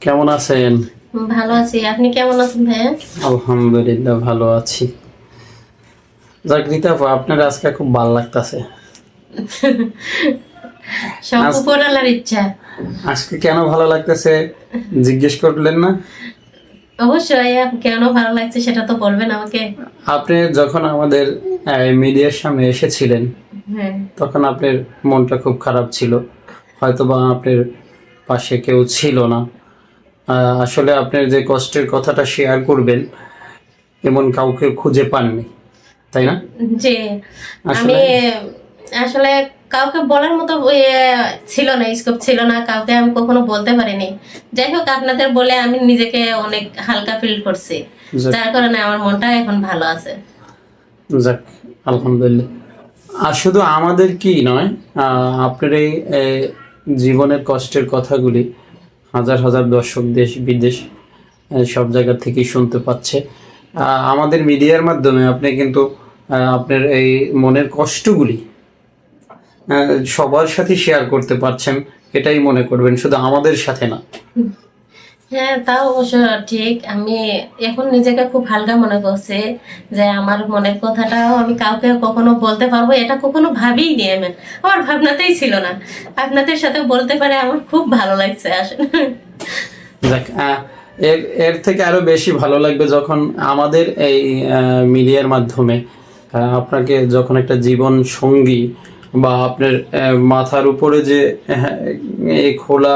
কেমন আছেন? ভালো আছি। আপনি কেমন আছেন ভাইয়া? আলহামদুলিল্লাহ ভালো আছি। যাক রীতা আপু, আপনার আজকে খুব ভালো লাগতাছে। সব উপরালার ইচ্ছা। আজকে কেন ভালো লাগতেছে জিজ্ঞেস করলেন না? অবশ্যই কেন ভালো লাগছে সেটা তো বলবেন আমাকে। আপনি যখন আমাদের মিডিয়ার সামনে এসেছিলেন হ্যাঁ। তখন আপনার মনটা খুব খারাপ ছিল। হয়তো বা আপনার পাশে কেউ ছিল না। আসলে আপনার যে কষ্টের কথাটা শেয়ার করবেন এমন কাউকে খুঁজে পাননি তাই না? যে আমি আসলে কাউকে বলার মতো ইয়ে ছিল না স্কোপ ছিল না কাউকে আমি কখনো বলতে পারিনি। যাই হোক আপনাদের বলে আমি নিজেকে অনেক হালকা ফিল করছি। যার কারণে আমার মনটা এখন ভালো আছে। যাক আলহামদুলিল্লাহ। আর শুধু আমাদের কি নয় আহ, আপনার এই জীবনের কষ্টের কথাগুলি হাজার হাজার দর্শক দেশ, বিদেশ সব জায়গা থেকেই শুনতে পাচ্ছে। আমাদের মিডিয়ার মাধ্যমে আপনি কিন্তু আপনার এই মনের কষ্টগুলি সবার সাথে শেয়ার করতে পারছেন, এটাই মনে করবেন, শুধু আমাদের সাথে না। হ্যাঁ তাও অবশ্য ঠিক। আমি এখন নিজেকে খুব হালকা মনে করছি যে আমার মনের কথাটাও আমি কাউকে কখনো বলতে পারব এটা কখনো ভাবিই নি আমি। আমার ভাবনাতেই ছিল না। আপনাদের সাথে বলতে পারে আমার খুব ভালো লাগছে আসলে। এর এর থেকে আরও বেশি ভালো লাগবে যখন আমাদের এই মিডিয়ার মাধ্যমে আপনাকে যখন একটা জীবন সঙ্গী বা আপনার মাথার উপরে যে আহ, খোলা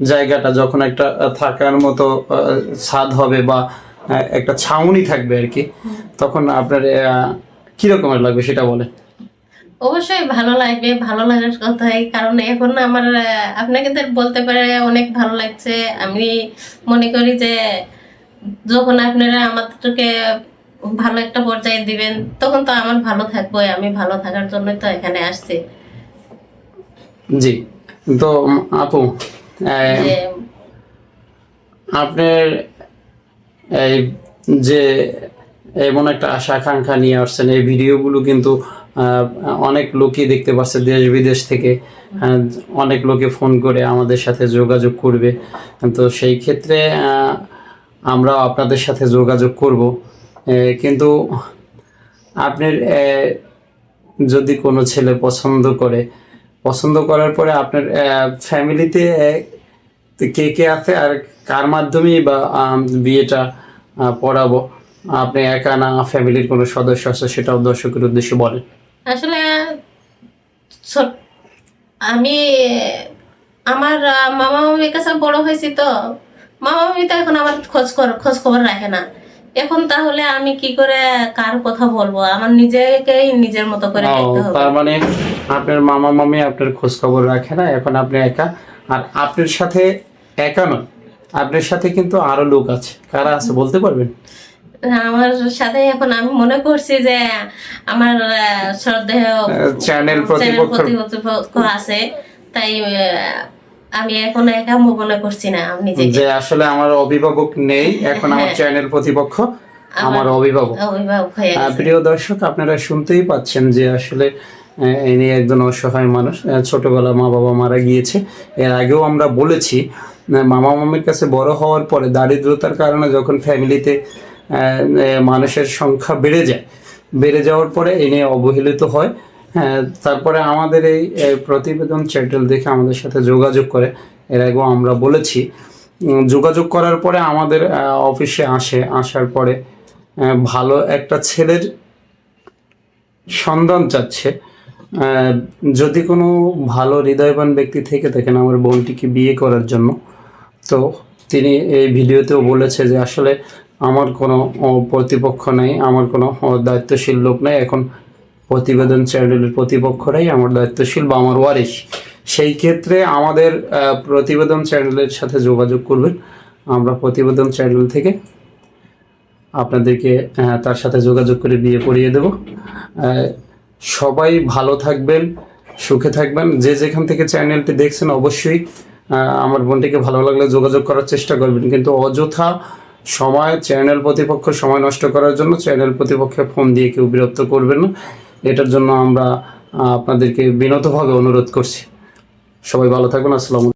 জায়গাটা যখন একটা থাকার মতো ছাদ হবে বা একটা ছাউনি থাকবে আর কি তখন আপনার কিরকমের লাগবে সেটা বলে অবশ্যই ভালো লাগবে ভালো লাগার কথাই কারণ। এখন আমার আপনাকে তো বলতে পারে অনেক ভালো লাগছে। আমি মনে করি যে যখন আপনারা আমাদেরকে ভালো একটা পর্যায়ে দিবেন তখন তো আমার ভালো থাকবোই আমি ভালো থাকার জন্যই তো এখানে আসছি। জি তো আপু? আপনার এই যে এমন একটা আশা আকাঙ্ক্ষা নিয়ে আসছেন এই ভিডিওগুলো কিন্তু অনেক লোকই দেখতে পাচ্ছে দেশ বিদেশ থেকে। অনেক লোকে ফোন করে আমাদের সাথে যোগাযোগ করবে। তো সেই ক্ষেত্রে আহ, আমরাও আপনাদের সাথে যোগাযোগ করব। কিন্তু আপনার যদি কোনো ছেলে পছন্দ করে পছন্দ করার পরে আপনার ফ্যামিলিতে কে কে আছে আর কার মাধ্যমেই বা বিয়েটা পড়াবো? আপনি একা না ফ্যামিলির কোনো সদস্য আছে সেটাও দর্শকের উদ্দেশ্যে বলেন। আসলে আমি, আমার মামা মামির কাছে বড় হয়েছি তো। মামা মামি তো এখন আমার খোঁজ খোঁজ খবর রাখে না। এখন তাহলে আমি কি করে কার কথা বলব? আমার নিজেকেই নিজের মতো করে তার মানে আপনার মামা মামি আপনার খোঁজ খবর রাখে না এখন আপনি একা। আর আপনার সাথে একা নয় আপনার সাথে কিন্তু আরও লোক আছে। কারা আছে বলতে পারবেন? আমার সাথে এখন আমি মনে করছি যে আমার শ্রদ্ধেয় চ্যানেল প্রতিপক্ষ। আছে। তাই আমি এখন একা মনে করছি না আমি যে আসলে আমার অভিভাবক নেই এখন আমার। চ্যানেল প্রতিপক্ষ আমার অভিভাবক। প্রিয় দর্শক আপনারা শুনতেই পাচ্ছেন যে আসলে ইনি একজন অসহায় মানুষ ছোটবেলা মা বাবা মারা গিয়েছে। এর আগেও আমরা বলেছি মামা মামির কাছে বড় হওয়ার পরে দারিদ্রতার কারণে যখন ফ্যামিলিতে মানুষের সংখ্যা বেড়ে যায় বেড়ে যাওয়ার পরে ইনি অবহেলিত হ্যাঁ। তারপরে আমাদের এই এই প্রতিবেদন চ্যানেল দেখে আমাদের সাথে যোগাযোগ করে। এর আগেও আমরা বলেছি যোগাযোগ করার পরে আমাদের অফিসে আসে। আসার পরে ভালো একটা ছেলের সন্ধান চাচ্ছে। যদি কোনো ভালো হৃদয়বান ব্যক্তি থেকে থাকেন আমার বোনটিকে বিয়ে করার জন্য, তো তিনি এই ভিডিওতেও বলেছে যে আসলে আমার কোনো প্রতিপক্ষ নেই, আমার কোনো দায়িত্বশীল লোক নেই। এখন প্রতিবেদন চ্যানেলের প্রতিপক্ষরাই আমার দায়িত্বশীল বা আমার ওয়ারিশ। সেই ক্ষেত্রে আমাদের প্রতিবেদন চ্যানেলের সাথে যোগাযোগ করবেন। আমরা প্রতিবেদন চ্যানেল থেকে আপনাদেরকে তার সাথে যোগাযোগ করে বিয়ে করিয়ে দেব। সবাই ভালো থাকবেন, সুখে থাকবেন। যে যেখান থেকে চ্যানেলটি দেখছেন অবশ্যই আমার বোনটিকে ভালো লাগলে যোগাযোগ করার চেষ্টা করবেন। কিন্তু অযথা সময়, চ্যানেল প্রতিপক্ষ সময় নষ্ট করার জন্য চ্যানেল প্রতিপক্ষে ফোন দিয়ে কেউ বিরক্ত করবেন না। এটার জন্য আমরা আপনাদেরকে বিনতভাবে অনুরোধ করছি। সবাই ভালো থাকুন আসসালামু